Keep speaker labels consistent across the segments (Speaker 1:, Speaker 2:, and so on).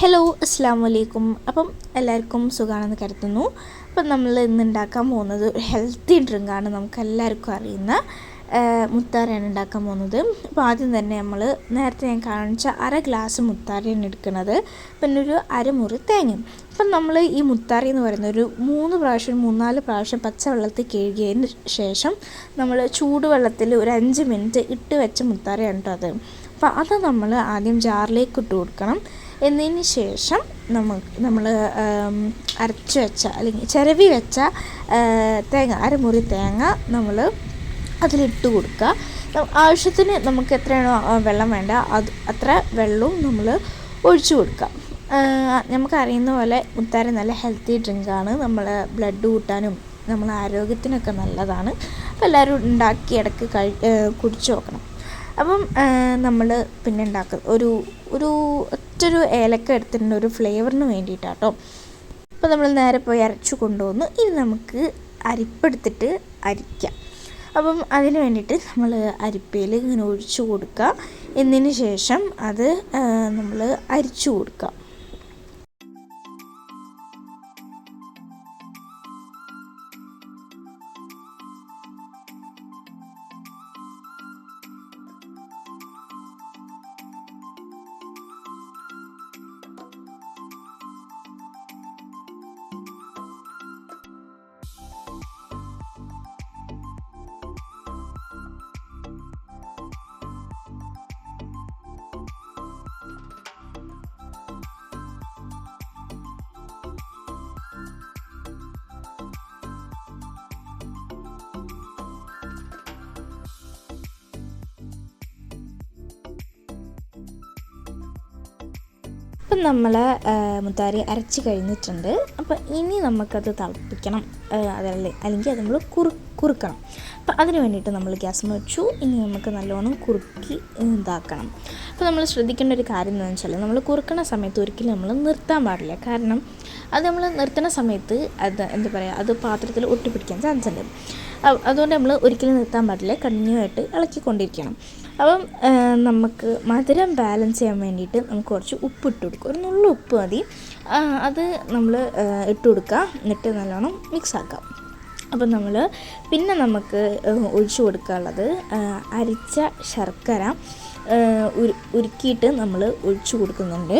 Speaker 1: Hello അസ്സാം വലൈക്കും അപ്പം എല്ലാവർക്കും സുഖമാണെന്ന് കരുതുന്നു. അപ്പം നമ്മൾ ഇന്ന് ഉണ്ടാക്കാൻ പോകുന്നത് ഒരു ഹെൽത്തി ഡ്രിങ്കാണ് നമുക്ക് എല്ലാവർക്കും അറിയുന്ന മുത്താരയാണ് ഉണ്ടാക്കാൻ പോകുന്നത്. അപ്പോൾ ആദ്യം തന്നെ നമ്മൾ നേരത്തെ ഞാൻ കാണിച്ച അര ഗ്ലാസ് മുത്താരയാണ് എടുക്കുന്നത്. പിന്നെ ഒരു അരമുറി തേങ്ങയും. അപ്പം നമ്മൾ ഈ മുത്താറി എന്ന് പറയുന്ന ഒരു മൂന്ന് പ്രാവശ്യം മൂന്നാൽ പ്രാവശ്യം പച്ചവെള്ളത്തിൽ കഴുകിയതിന് ശേഷം നമ്മൾ ചൂടുവെള്ളത്തിൽ ഒരു അഞ്ച് മിനിറ്റ് ഇട്ട് വെച്ച മുത്താരയാണ് കേട്ടോ അത്. അപ്പോൾ അത് നമ്മൾ ആദ്യം ജാറിലേക്ക് ഇട്ട് കൊടുക്കണം. എന്നതിന് ശേഷം നമ്മൾ നമ്മൾ അരച്ച് വെച്ച അല്ലെങ്കിൽ ചിരവി വെച്ച തേങ്ങ അരമുറി തേങ്ങ നമ്മൾ അതിലിട്ട് കൊടുക്കുക. ആവശ്യത്തിന് നമുക്ക് എത്രയാണോ വെള്ളം വേണ്ട അത് അത്ര വെള്ളവും നമ്മൾ ഒഴിച്ചു കൊടുക്കുക. നമുക്കറിയുന്ന പോലെ മുത്താര നല്ല ഹെൽത്തി ഡ്രിങ്കാണ് നമ്മൾ ബ്ലഡ് കൂട്ടാനും നമ്മളെ ആരോഗ്യത്തിനൊക്കെ നല്ലതാണ്. അപ്പോൾ എല്ലാവരും ഉണ്ടാക്കി ഇടയ്ക്ക് കഴി കുടിച്ചു നോക്കണം. അപ്പം നമ്മൾ പിന്നെ ഉണ്ടാക്കുന്നത് ഒരു ഒരു ഒറ്റൊരു ഏലക്ക എടുത്തിട്ടുണ്ട് ഒരു ഫ്ലേവറിന് വേണ്ടിയിട്ടാട്ടോ. അപ്പോൾ നമ്മൾ നേരെ പോയി അരച്ചു കൊണ്ടുവന്നു ഇനി നമുക്ക് അരിപ്പെടുത്തിട്ട് അരിക്കാം. അപ്പം അതിന് വേണ്ടിയിട്ട് നമ്മൾ അരിപ്പയിൽ ഇങ്ങനെ ഒഴിച്ചു കൊടുക്കുക എന്നതിന് ശേഷം അത് നമ്മൾ അരിച്ചു കൊടുക്കുക അപ്പം നമ്മൾ മുത്താരി അരച്ച് കഴിഞ്ഞിട്ടുണ്ട്. അപ്പം ഇനി നമുക്കത് തിളപ്പിക്കണം. അതല്ലേ അല്ലെങ്കിൽ അത് നമ്മൾ കുറു കുറുക്കണം. അപ്പോൾ അതിന് വേണ്ടിയിട്ട് നമ്മൾ ഗ്യാസ് വെച്ചു. ഇനി നമുക്ക് നല്ലോണം കുറുക്കി ഇതാക്കണം. അപ്പോൾ നമ്മൾ ശ്രദ്ധിക്കേണ്ട ഒരു കാര്യം എന്താണെന്ന് വെച്ചാൽ നമ്മൾ കുറുക്കണ സമയത്ത് ഒരിക്കലും നമ്മൾ നിർത്താൻ പാടില്ല. കാരണം അത് നമ്മൾ നിർത്തുന്ന സമയത്ത് അത് എന്താ പറയുക അത് പാത്രത്തിൽ ഒട്ടിപ്പിടിക്കാൻ ചാൻസ് ഉണ്ട്. അതുകൊണ്ട് നമ്മൾ ഒരിക്കലും നിർത്താൻ പാടില്ല. കണ്ടിന്യൂ ആയിട്ട് ഇളക്കിക്കൊണ്ടിരിക്കണം. അപ്പം നമുക്ക് മധുരം ബാലൻസ് ചെയ്യാൻ വേണ്ടിയിട്ട് നമുക്ക് കുറച്ച് ഉപ്പ് ഇട്ട് കൊടുക്കുക. ഒരു നുള്ള ഉപ്പ് മതി. അത് നമ്മൾ ഇട്ട് കൊടുക്കുക. എന്നിട്ട് നല്ലോണം മിക്സ് ആക്കാം. അപ്പം നമ്മൾ പിന്നെ നമുക്ക് ഒഴിച്ചു കൊടുക്കാനുള്ളത് അരിച്ച ശർക്കര ഉരുക്കിയിട്ട് നമ്മൾ ഒഴിച്ചു കൊടുക്കുന്നുണ്ട്.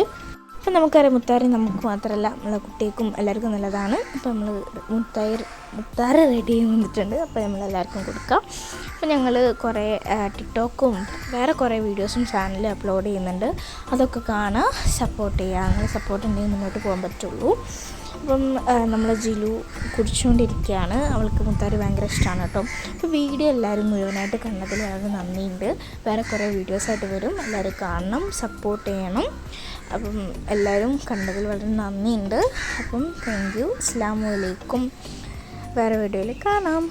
Speaker 1: അപ്പം നമുക്കറിയാം മുത്താരി നമുക്ക് മാത്രമല്ല നമ്മളെ കുട്ടികൾക്കും എല്ലാവർക്കും നല്ലതാണ്. അപ്പം നമ്മൾ മുത്തായി മുത്താർ റെഡി വന്നിട്ടുണ്ട്. അപ്പോൾ നമ്മൾ എല്ലാവർക്കും കൊടുക്കാം. അപ്പോൾ ഞങ്ങൾ കുറേ ടിക്ടോക്കും വേറെ കുറേ വീഡിയോസും ചാനലിൽ അപ്ലോഡ് ചെയ്യുന്നുണ്ട്. അതൊക്കെ കാണുക സപ്പോർട്ട് ചെയ്യുക അങ്ങനെ സപ്പോർട്ട് ഉണ്ടെങ്കിൽ മുന്നോട്ട് പോകാൻ പറ്റുള്ളൂ. അപ്പം നമ്മൾ ജിലു കുടിച്ചുകൊണ്ടിരിക്കുകയാണ്. അവൾക്ക് മുത്താരി ഭയങ്കര ഇഷ്ടമാണ് കേട്ടോ. അപ്പോൾ വീഡിയോ എല്ലാവരും മുഴുവനായിട്ട് കണ്ടതിൽ വളരെ നന്ദിയുണ്ട്. വേറെ കുറേ വീഡിയോസായിട്ട് വരും. എല്ലാവരും കാണണം സപ്പോർട്ട് ചെയ്യണം. അപ്പം എല്ലാവരും കണ്ടതിൽ വളരെ നന്ദിയുണ്ട്. അപ്പം താങ്ക് യു അസ്സാം വലൈക്കും വേറെ വീഡിയോയിൽ കാണാം.